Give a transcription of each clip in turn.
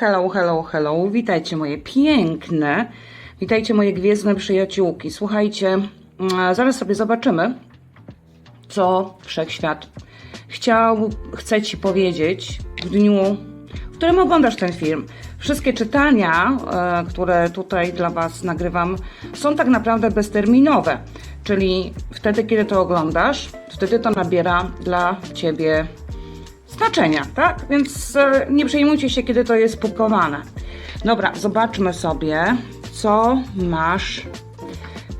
Hello, hello, hello. Witajcie moje piękne, witajcie moje gwiezdne przyjaciółki. Słuchajcie, mm, zaraz sobie zobaczymy, co wszechświat chciał, chce Ci powiedzieć w dniu, w którym oglądasz ten film. Wszystkie czytania, e, które tutaj dla Was nagrywam, są tak naprawdę bezterminowe. Czyli wtedy, kiedy to oglądasz, wtedy to nabiera dla Ciebie znaczenia, tak? Więc e, nie przejmujcie się, kiedy to jest publikowane. Dobra, zobaczmy sobie, co masz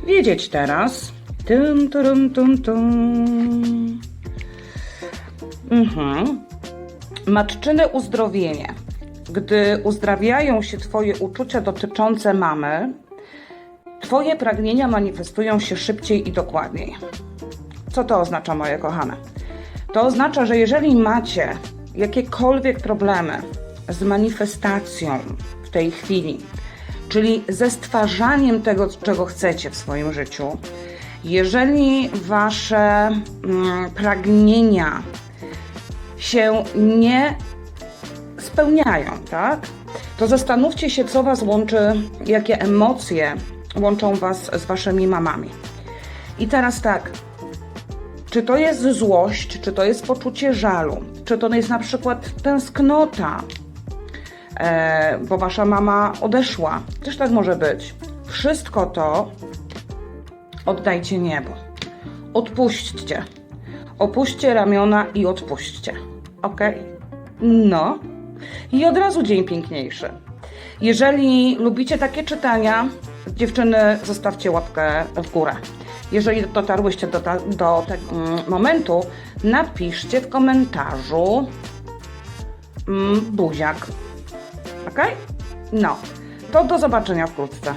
wiedzieć teraz. Tum, tum, tum, tum. Mhm. Matczyne uzdrowienie. Gdy uzdrawiają się Twoje uczucia dotyczące mamy, Twoje pragnienia manifestują się szybciej i dokładniej. Co to oznacza, moje kochane? To oznacza, że jeżeli macie jakiekolwiek problemy z manifestacją w tej chwili, czyli ze stwarzaniem tego, czego chcecie w swoim życiu, jeżeli wasze mm, pragnienia się nie spełniają, tak? To zastanówcie się, co was łączy, jakie emocje łączą was z waszymi mamami. I teraz tak, czy to jest złość, czy to jest poczucie żalu, czy to jest na przykład tęsknota, e, bo wasza mama odeszła. Też tak może być. Wszystko to oddajcie niebu. Odpuśćcie. Opuśćcie ramiona i odpuśćcie. Ok? No. I od razu dzień piękniejszy. Jeżeli lubicie takie czytania, dziewczyny, zostawcie łapkę w górę. Jeżeli dotarłyście do, ta, do tego mm, momentu, napiszcie w komentarzu mm, buziak. Ok? No, to do zobaczenia wkrótce.